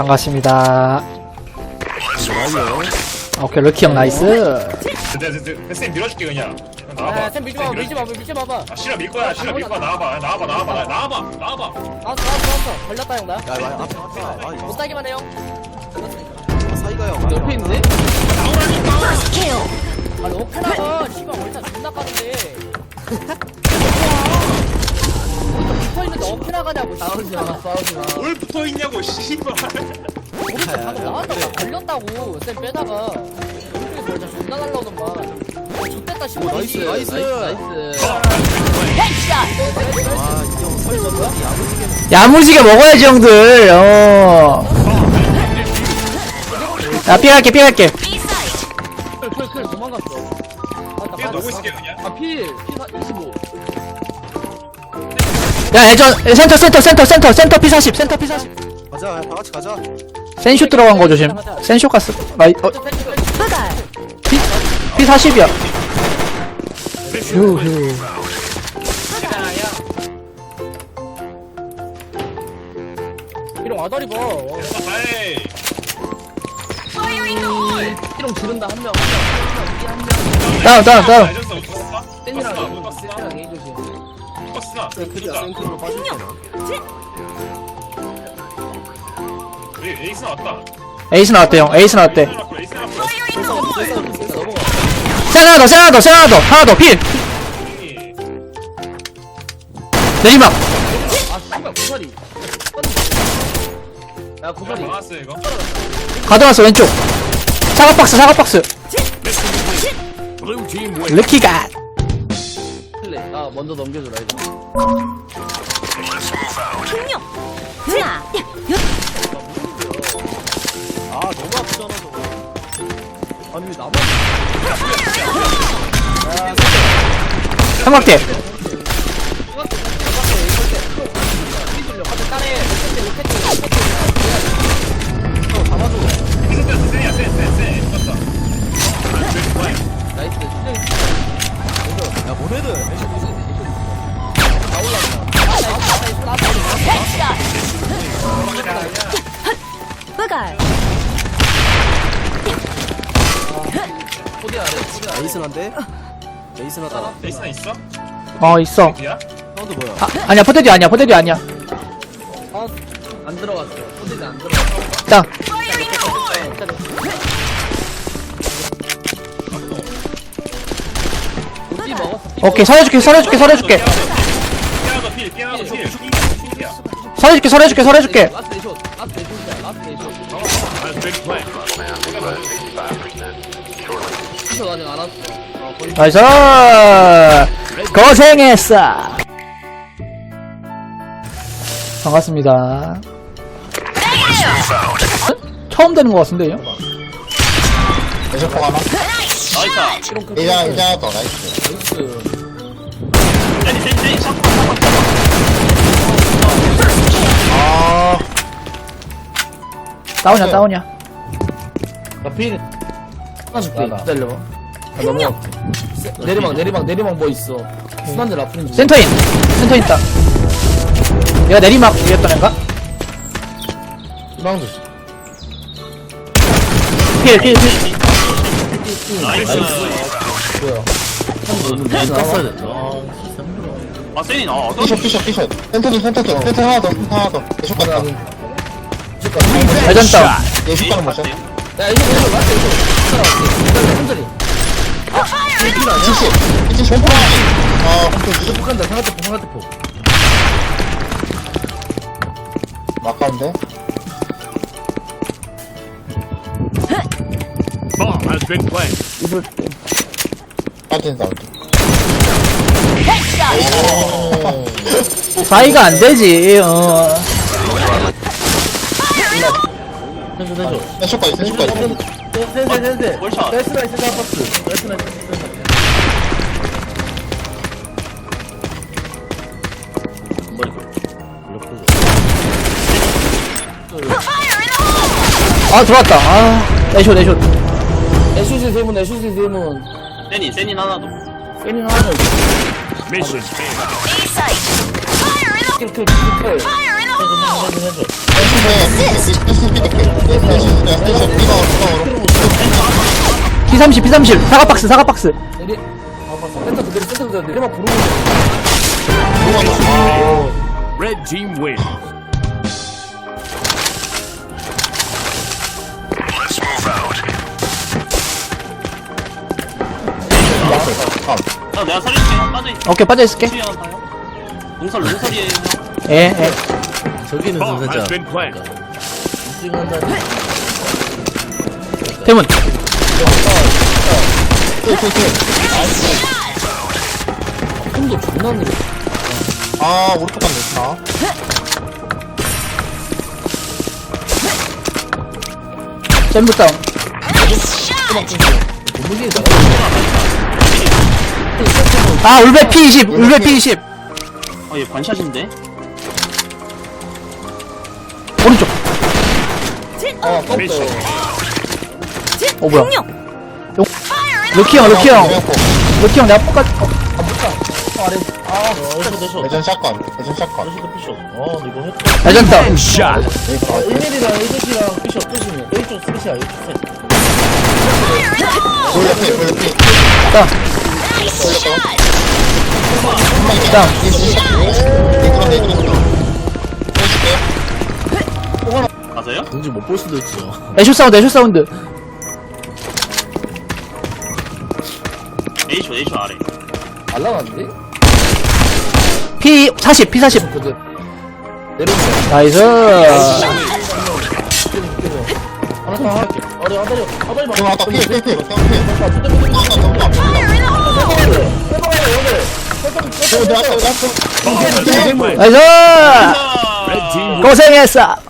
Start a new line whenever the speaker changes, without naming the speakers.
반갑습니다. 오케이, 럭키 형 나이스.
내가 쌤 밀어줄게 그냥. 그냥 나와봐.
야, 쌤 밀지 마봐, 밀지 마봐, 밀지 마봐.
아 싫어 밀 거야 싫어 밀 거야 나와봐 나와봐 나와봐 나- 나와봐 나와봐.
나왔어, 나왔어, 나왔어. 걸렸다, 형, 나.
야, 야, 앞에, 앞에. 아, 이거
못 따기만 해요.
사이가 형.
옆에 있는데?
나오라니까.
아니, 오크나가, 씨발, 월차 존나 까는데. 싸우지 마 싸우지 마
뭘 붙어 있냐고 씨발.
오른쪽 방금 나왔다고 걸렸다고 쌤 빼다가 오른쪽에 벌자 존나 날라오던만 좋됐다 싶어
나이스, 나이스.
나이스
아, 야무지게.
야무지게 먹어야지, 형들. 어. 야, 삐갈게, 삐갈게.
클클클 도망갔어 맞다
그냥 놀고
맞다
있을게 그냥.
아필 P25
야, 예전, 센터, 센터, 센터, 센터, 센터 P40, 센터 P40.
가자, 야, 다 같이 가자.
센쇼 들어간 거 조심. 센쇼 갔어. 나이, 어, P, P40이야. 휴휴.
이런 아다리 봐. 이런 지른다 한명
다운, 다운, 다운.
못 봤어.
크리야, 생크로 빠질게나.
우리 에이스 나왔다.
에이스 나왔대, 형. 에이스 나왔대.
에이스 나왔어.
넘어가
센 하나 더, 센 하나 더, 센 하나 더. 하나 더, 필. 내리막.
아 씨발 야
이거.
가져왔어, 왼쪽. 사각 박스, 사각 박스. 르키가.
플레이 아 먼저 넘겨줘라 이거
아, 너무 아프잖아, 저거.
아니 왜 나만
삼각대.
에이스나
있어?
어, 있어. 아, 아니야, 포테디 아니야, 포테디 아니야.
안 들어갔어 코디는 안 들어갔어 먹었어
오케이, 설해줄게, 설해줄게, 설해줄게. 설해줄게, 설해줄게, 설해줄게.
어 거의
나이스. 고생했어. 반갑습니다. 처음 되는 것 같은데요?
나이스.
이자 이자 더 나이스.
샷.
아
다운이야, 다운이야.
하나 줄게 기다려봐 아 넘어가 내리막 내리막 내리막 뭐 있어 순환대 라프린 중
센터인. 센터 있다. 얘가 내리막 이랬던 애인가?
희망도
필, 필, 필.
나이스.
땄어야 됐다
아 센이 나. 어떤
피셔 피셔 피셔. 센터니 센터니 센터 하나 더 센터 하나 더. 계속 갔다
대전 다운.
예식 가는 모션
야 이거 이거 에이쇼 천천히 천천히
70 70 홈프 아
무조건 간다 상하트포 상하트포
막가운데 빠진 사운드
사이가 안 되지, 어.
월샷.
아, 들어왔다. 아, 내쇼, 내쇼.
애슈시 세문 애슈시 세문
센이 센이 하나도.
세민 하나 더
미션.
킬킬 킬킬
센쇼에 스피드 스테이션 스테이션 리바로
P30 P30 사과박스 사과박스.
내리. 아 봤어 센터 그대로 센터 그대로. 내리막 부르고
리바로
Wins.
아, 내가 살릴게. 빠져.
오케이 빠져있을게
봐요. 롱설, 롱설이에요.
예예
저기는 좀
Bomb has
살짝
planted.
대문
힘도 존나 느려
아 오른쪽 갔네 아
잼부 다운 아 울베 P20 울베 P20
어, 얘 반샷인데?
오른쪽.
Mission.
어 뭐야?
공룡.
로키 형 로키 형. 로키 형 내가 poka
대전 샷건 대전 샷건.
레전드
Shot.
1mm랑 1cm랑 피셔 끝이면 A쪽 스샷이야 A쪽 스샷
돌려 피 돌려피
다
이그런
맞아요?
공지 못 볼 수도 있죠
애쇼 사운드 애쇼 사운드
A쇼, A쇼 아래.
날라갔는데?
P40 P40
그들 내려온다
나이스
하나 더 할게 어려 아다리 아다리 막
지금 아까 피해 피해 피해 피해
아, 진짜 못
아, 나 아프다. 어.
나이스
아,
고생했어